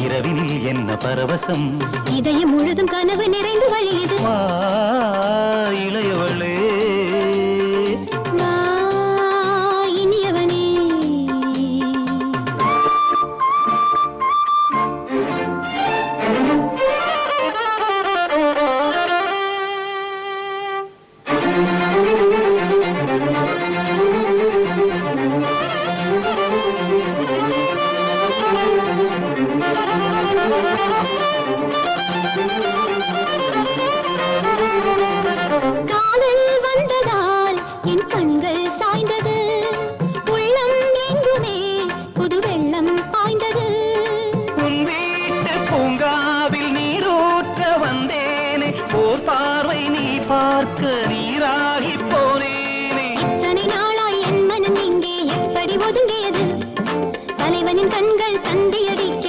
இரவினில் என்ன பரவசம்? இதயம் முழுதும் கனவு நிறைந்து வழியுது பார்க்க நீராகி போனேனே. இத்தனை நாளாய் என் மனம் இங்கே எப்படி ஒதுங்கியது? தலைவனின் கண்கள் தந்தையடிக்க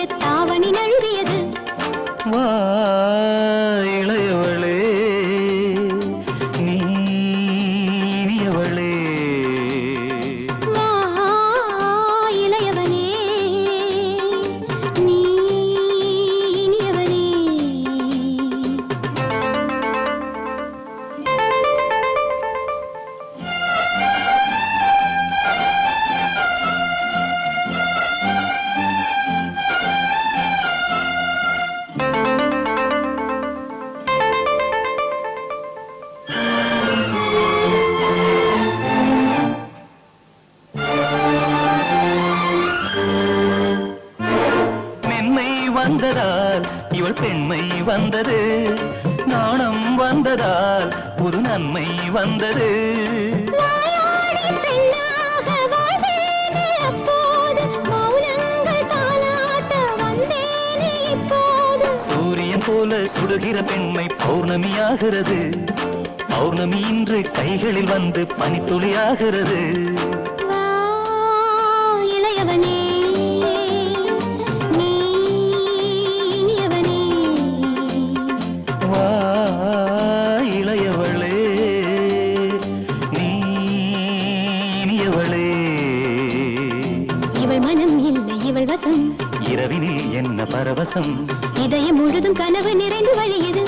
வந்ததால் இவள் பெண்மை வந்தது. நாணம் வந்ததால் புது நன்மை வந்தது. சூரியன் போல சுடுகிற பெண்மை பௌர்ணமியாகிறது. பௌர்ணமி இன்று கைகளில் வந்து பனித்துளியாகிறது. இளையவனே இரவினில் என்ன பரவசம். இதயம் முழுதும் கனவு நிறைந்து வழியுது.